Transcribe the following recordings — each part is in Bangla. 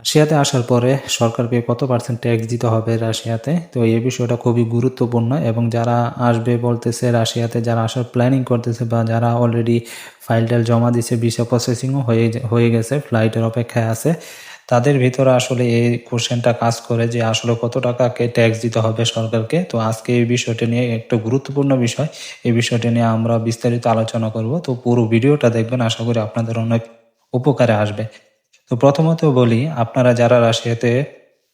রাশিয়াতে আসার পরে সরকারকে কত পার্সেন্ট ট্যাক্স দিতে হবে রাশিয়াতে? তো এই বিষয়টা খুবই গুরুত্বপূর্ণ এবং যারা আসবে বলতেছে রাশিয়াতে, যারা আসার প্ল্যানিং করতেছে বা যারা অলরেডি ফাইল টাইল জমা দিছে ভিসা প্রসেসিংও হয়ে হয়ে গেছে ফ্লাইটের অপেক্ষায় আছে, তাদের ভিতরে আসলে এই কোশ্চেনটা কাজ করে যে আসলে কত টাকাকে ট্যাক্স দিতে হবে সরকারকে। তো আজকে এই বিষয়টি নিয়ে একটা গুরুত্বপূর্ণ বিষয়, এই বিষয়টি নিয়ে আমরা বিস্তারিত আলোচনা করব। তো পুরো ভিডিওটা দেখবেন, আশা করি আপনাদের অনেক উপকারে আসবে। তো প্রথমত বলি, আপনারা যারা রাশিয়াতে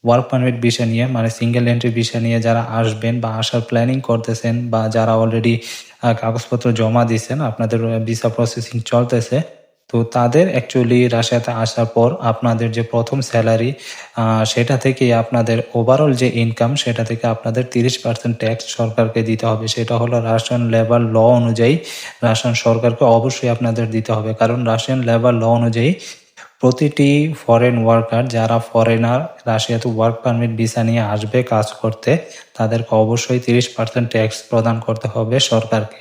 ওয়ার্ক পারমিট বিষয় নিয়ে মানে সিঙ্গেল এন্ট্রি বিষয় নিয়ে যারা আসবেন বা আসার প্ল্যানিং করতেছেন বা যারা অলরেডি কাগজপত্র জমা দিয়েছেন আপনাদের ভিসা প্রসেসিং চলতেছে, তো তাদের অ্যাকচুয়ালি রাশিয়াতে আসার পর আপনাদের যে প্রথম স্যালারি সেটা থেকে আপনাদের ওভারঅল যে ইনকাম সেটা থেকে আপনাদের তিরিশ পার্সেন্ট ট্যাক্স সরকারকে দিতে হবে। সেটা হলো রাশিয়ান লেবার ল অনুযায়ী রাশিয়ান সরকারকে অবশ্যই আপনাদের দিতে হবে। কারণ রাশিয়ান লেবার ল অনুযায়ী প্রতিটি ফরেন ওয়ার্কার যারা ফরেনার রাশিয়াতে ওয়ার্ক পারমিট ভিসা নিয়ে আসবে কাজ করতে, তাদেরকে অবশ্যই তিরিশ পার্সেন্ট ট্যাক্স প্রদান করতে হবে সরকারকে।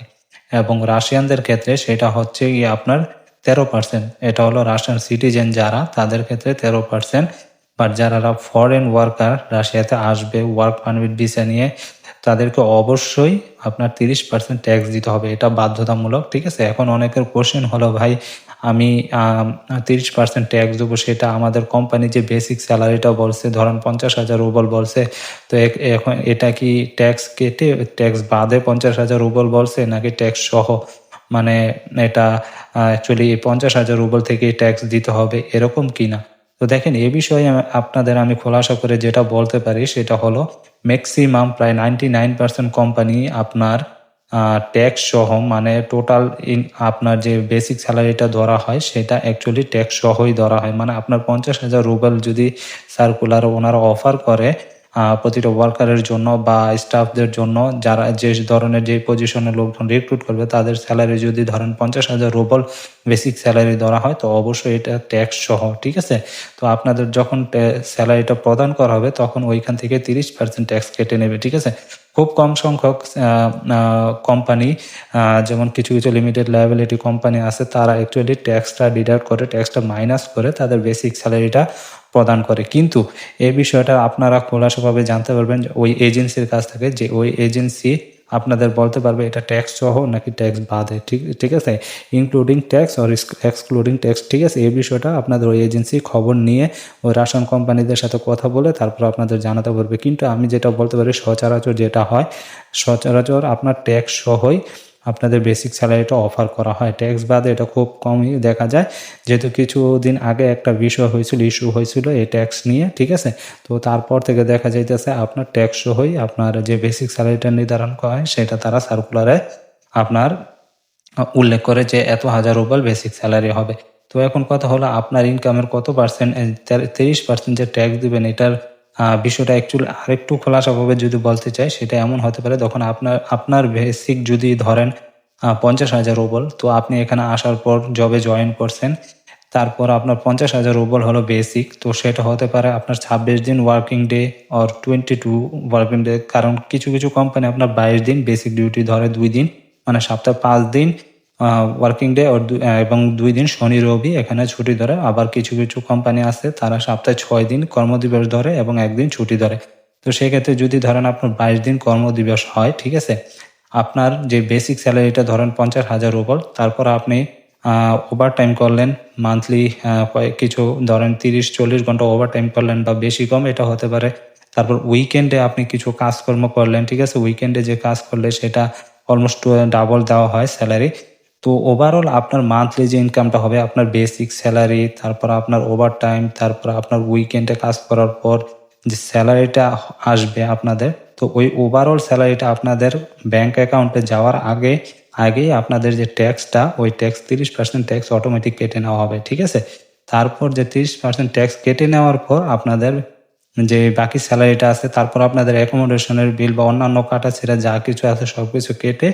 এবং রাশিয়ানদের ক্ষেত্রে সেটা হচ্ছে গিয়ে আপনার তেরো পার্সেন্ট এটা হলো রাশিয়ান সিটিজেন যারা, তাদের ক্ষেত্রে তেরো পার্সেন্ট বাট যারা ফরেন ওয়ার্কার রাশিয়াতে আসবে ওয়ার্ক পারমিট ভিসা নিয়ে, তাদেরকে অবশ্যই আপনার তিরিশ পার্সেন্ট ট্যাক্স দিতে হবে। এটা বাধ্যতামূলক, ঠিক আছে? এখন অনেকের কোশ্চেন হলো, ভাই আমি তিরিশ পার্সেন্ট ট্যাক্স দেবো, সেটা আমাদের কোম্পানি যে বেসিক স্যালারিটা বলছে, ধরেন পঞ্চাশ হাজার রুবল বলছে, তো এখন এটা কি ট্যাক্স কেটে ট্যাক্স বাদে পঞ্চাশ হাজার রুবল বলছে, নাকি ট্যাক্স সহ? মানে এটা অ্যাকচুয়ালি পঞ্চাশ হাজার রুবল থেকে ট্যাক্স দিতে হবে, এরকম কি না? তো দেখেন, এ বিষয়ে আপনাদের আমি খোলাসা করে যেটা বলতে পারি, সেটা হলো ম্যাক্সিমাম প্রায় নাইনটি নাইন পার্সেন্ট কোম্পানি আপনার ট্যাক্স সহ মানে টোটাল ইন আপনার যে বেসিক স্যালারিটা ধরা হয়, সেটা অ্যাকচুয়ালি ট্যাক্স সহই ধরা হয়। মানে আপনার পঞ্চাশ হাজার রুবেল যদি সার্কুলার ওনারা অফার করে প্রতিটা ওয়ার্কারের জন্য বা স্টাফদের জন্য যারা যে ধরনের যে পজিশনে লোকজন রিক্রুট করবে, তাদের স্যালারি যদি ধরেন পঞ্চাশ হাজার রুবল বেসিক স্যালারি ধরা হয়, তো অবশ্যই এটা ট্যাক্স সহ, ঠিক আছে? তো আপনাদের যখন স্যালারিটা প্রদান করা হবে, তখন ওইখান থেকে তিরিশ পার্সেন্ট ট্যাক্স কেটে নেবে, ঠিক আছে? খুব কম সংখ্যক কোম্পানি যেমন কিছু কিছু লিমিটেড লাইবিলিটি কোম্পানি আছে, তারা অ্যাকচুয়ালি ট্যাক্সটা ডিডাক্ট করে ট্যাক্সটা মাইনাস করে তাদের বেসিক স্যালারিটা প্রদান করে। কিন্তু এই বিষয়টা আপনারা খোলাসাভাবে জানতে পারবেন ওই এজেন্সির কাছ থেকে যে ওই এজেন্সি আপনাদের বলতে পারবে এটা ট্যাক্স সহ নাকি ট্যাক্স বাদে, ঠিক ঠিক আছে? ইনক্লুডিং ট্যাক্স আর এক্সক্লুডিং ট্যাক্স ঠিক আছে? এই বিষয়টা আপনাদের ওই এজেন্সি খবর নিয়ে ওই রাশন কোম্পানিদের সাথে কথা বলে তারপর আপনাদের জানাতে পারবে। কিন্তু আমি যেটা বলতে পারি সচরাচর যেটা হয়, সচরাচর আপনার ট্যাক্স সহই আপনাদের বেসিক স্যালারিটা অফার করা হয়। ট্যাক্স বাদে এটা খুব কমই দেখা যায়। যেহেতু কিছুদিন আগে একটা বিষয় হয়েছিল ইস্যু হয়েছিল এই ট্যাক্স নিয়ে, ঠিক আছে? তো তারপর থেকে দেখা যাইতেছে আপনার ট্যাক্স সহই আপনার যে বেসিক স্যালারিটা নির্ধারণ করা হয়, সেটা তারা সার্কুলারে আপনার উল্লেখ করে যে এত হাজার রুবেল বেসিক স্যালারি হবে। তো এখন কথা হলো, আপনার ইনকামের কত পার্সেন্ট তিরিশ পার্সেন্ট যে ট্যাক্স দিবেন, এটার বিষয়টা অ্যাকচুয়ালি আরেকটু খোলাসাভাবে যদি বলতে চাই, সেটা এমন হতে পারে তখন আপনার আপনার বেসিক যদি ধরেন পঞ্চাশ হাজার রুবল তো আপনি এখানে আসার পর জবে জয়েন করছেন, তারপর আপনার পঞ্চাশ হাজার রুবল হলো বেসিক তো সেটা হতে পারে আপনার ছাব্বিশ দিন working day or twenty two working day কারণ কিছু কিছু কোম্পানি আপনার বাইশ দিন বেসিক ডিউটি ধরে দুই দিন মানে সপ্তাহে পাঁচ দিন ওয়ার্কিং ডে এবং দুই দিন শনি রবি, এখানে ছুটি ধরে। আবার কিছু কিছু কোম্পানি আছে, তারা সপ্তাহে ছয় দিন কর্মদিবস ধরে এবং একদিন ছুটি ধরে। তো সেক্ষেত্রে যদি ধরেন আপনার বাইশ দিন কর্মদিবস হয়, ঠিক আছে? আপনার যে বেসিক স্যালারিটা ধরেন পঞ্চাশ হাজার রুবল তারপর আপনি ওভার টাইম করলেন মান্থলি কিছু ধরেন তিরিশ, চল্লিশ ঘণ্টা ওভার টাইম করলেন বা বেশি কম, এটা হতে পারে। তারপর উইকেন্ডে আপনি কিছু কাজকর্ম করলেন, ঠিক আছে? উইকেন্ডে যে কাজ করলে সেটা অলমোস্ট ডাবল দেওয়া হয় স্যালারি তো ওভারঅল আপনার মান্থলি যে ইনকামটা হবে, আপনার বেসিক স্যালারি তারপর আপনার ওভার টাইম তারপর আপনার উইকেন্ডে কাজ করার পর যে স্যালারিটা আসবে আপনাদের, তো ওই ওভারঅল স্যালারিটা আপনাদের ব্যাংক অ্যাকাউন্টে যাওয়ার আগে, আগেই আপনাদের যে ট্যাক্সটা ওই ট্যাক্স তিরিশ পার্সেন্ট ট্যাক্স অটোমেটিক কেটে নেওয়া হবে, ঠিক আছে? তারপর যে তিরিশ পার্সেন্ট ট্যাক্স কেটে নেওয়ার পর আপনাদের যে বাকি স্যালারিটা আছে, তারপর আপনাদের অ্যাকোমোডেশনের বিল বা অন্যান্য কাটা ছেড়ে যা কিছু আছে সব কিছু কেটে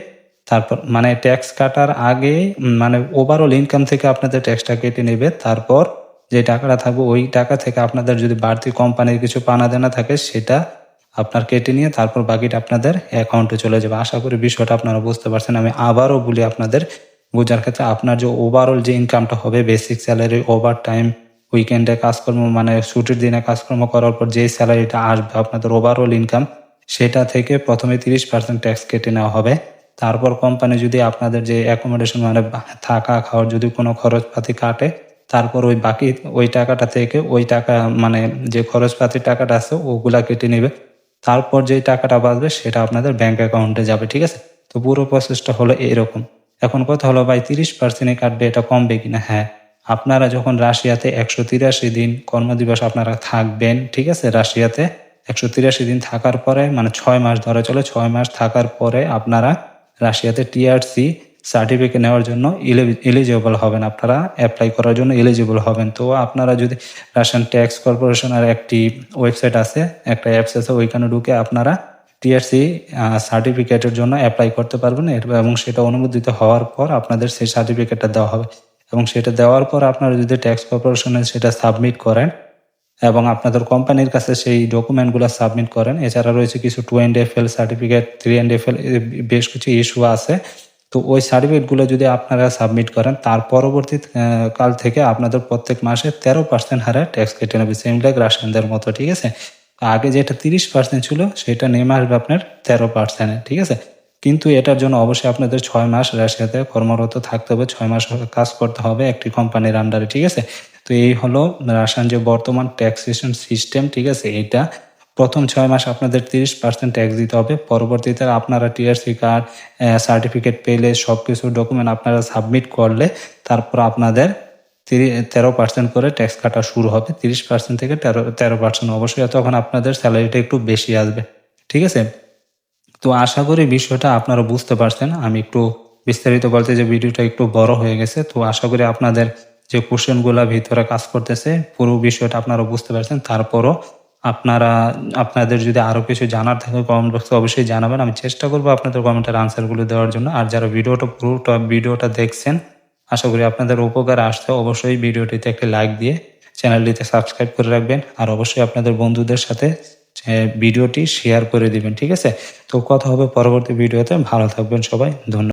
তারপর মানে ট্যাক্স কাটার আগে মানে ওভারঅল ইনকাম থেকে আপনাদের ট্যাক্সটা কেটে নেবে। তারপর যে টাকাটা থাকবে, ওই টাকা থেকে আপনাদের যদি বাড়তি কোম্পানির কিছু পানা দেনা থাকে, সেটা আপনার কেটে নিয়ে তারপর বাকিটা আপনাদের অ্যাকাউন্টে চলে যাবে। আশা করি বিষয়টা আপনারা বুঝতে পারছেন। আমি আবারও বলি আপনাদের, বোঝার ক্ষেত্রে আপনার যে ওভারঅল যে ইনকামটা হবে বেসিক স্যালারি ওভার টাইম উইকেন্ডে কাজকর্ম মানে ছুটির দিনে কাজকর্ম করার পর যেই স্যালারিটা আসবে আপনাদের ওভারঅল ইনকাম সেটা থেকে প্রথমে তিরিশ পার্সেন্ট ট্যাক্স কেটে নেওয়া হবে। তারপর কোম্পানি যদি আপনাদের যে অ্যাকোমোডেশন মানে থাকা, খাওয়ার যদি কোনো খরচপাতি কাটে, তারপর ওই বাকি ওই টাকাটা থেকে ওই টাকা মানে যে খরচপাতির টাকাটা আছে, ওগুলা কেটে নেবে। তারপর যে টাকাটা বাঁচবে, সেটা আপনাদের ব্যাংক অ্যাকাউন্টে যাবে, ঠিক আছে? তো পুরো প্রসেসটা হলো এরকম। এখন কথা হলো ভাই, তিরিশ পার্সেন্টে কাটবে, এটা কমবে কিনা হ্যাঁ। আপনারা যখন রাশিয়াতে একশো তিরাশি দিন কর্মদিবস আপনারা থাকবেন, ঠিক আছে? রাশিয়াতে একশো তিরাশি দিন থাকার পরে মানে ছয় মাস ধরে চলে, ছয় মাস থাকার পরে আপনারা রাশিয়াতে টিআরসি সার্টিফিকেট নেওয়ার জন্য এলিজিবল হবেন আপনারা অ্যাপ্লাই করার জন্য এলিজিবল হবেন। তো আপনারা যদি রাশিয়ান ট্যাক্স কর্পোরেশনের একটি ওয়েবসাইট আছে, একটা অ্যাপস আছে, ওইখানে ঢুকে আপনারা টিআরসি সার্টিফিকেটের জন্য অ্যাপ্লাই করতে পারবেন। এবং সেটা অনুমোদিত হওয়ার পর আপনাদের সেই সার্টিফিকেটটা দেওয়া হবে। এবং সেটা দেওয়ার পর আপনারা যদি ট্যাক্স কর্পোরেশনে সেটা সাবমিট করেন এবং আপনাদের কোম্পানির কাছে সেই ডকুমেন্টগুলো সাবমিট করেন। এছাড়া রয়েছে কিছু two and F L certificate three and F L বেশ কিছু ইস্যু আছে। তো ওই সার্টিফিকেটগুলো যদি আপনারা সাবমিট করেন, তার পরবর্তী কাল থেকে আপনাদের প্রত্যেক মাসে তেরো পার্সেন্ট হারে ট্যাক্স কেটে নেবে। সেম লাইক রাশিয়ানদের মতো, ঠিক আছে? আগে যেটা তিরিশ পার্সেন্ট ছিল, সেটা নেমে আসবে আপনার তেরো পার্সেন্টে ঠিক আছে? কিন্তু এটার জন্য অবশ্যই আপনাদের ছয় মাস রাশিয়াতে কর্মরত থাকতে হবে। ছয় মাস কাজ করতে হবে একটি কোম্পানির আন্ডারে ঠিক আছে? তো এই হলো রাশিয়ান যে বর্তমান ট্যাক্সেশন সিস্টেম ঠিক আছে? এটা প্রথম ছয় মাস আপনাদের তিরিশ পার্সেন্ট ট্যাক্স দিতে হবে। পরবর্তীতে আপনারা টিআরসি কার্ড সার্টিফিকেট পেলে সব কিছু ডকুমেন্ট আপনারা সাবমিট করলে তারপর আপনাদের তেরো পার্সেন্ট করে ট্যাক্স কাটা শুরু হবে। তিরিশ পার্সেন্ট থেকে তেরো তেরো পার্সেন্ট অবশ্যই তখন আপনাদের স্যালারিটা একটু বেশি আসবে, ঠিক আছে? তো আশা করি বিষয়টা আপনারা বুঝতে পারছেন। আমি একটু বিস্তারিত বলতে যে ভিডিওটা একটু বড় হয়ে গেছে। তো আশা করি আপনাদের যে কোশ্চেনগুলো ভিতরে কাজ করতেছে, পুরো বিষয়টা আপনারা বুঝতে পারছেন। তারপরও আপনারা, আপনাদের যদি আরও কিছু জানার থাকে কমেন্ট বক্সে অবশ্যই জানাবেন। আমি চেষ্টা করব আপনাদের কমেন্টের আনসারগুলো দেওয়ার জন্য। আর যারা ভিডিওটা পুরোটা ভিডিওটা দেখছেন, আশা করি আপনাদের উপকার আসছে। অবশ্যই ভিডিওটিতে একটি লাইক দিয়ে চ্যানেলটিতে সাবস্ক্রাইব করে রাখবেন। আর অবশ্যই আপনাদের বন্ধুদের সাথে ভিডিওটি শেয়ার করে দিবেন, ঠিক আছে? তো কথা হবে পরবর্তী ভিডিওতে। ভালো থাকবেন সবাই। ধন্যবাদ।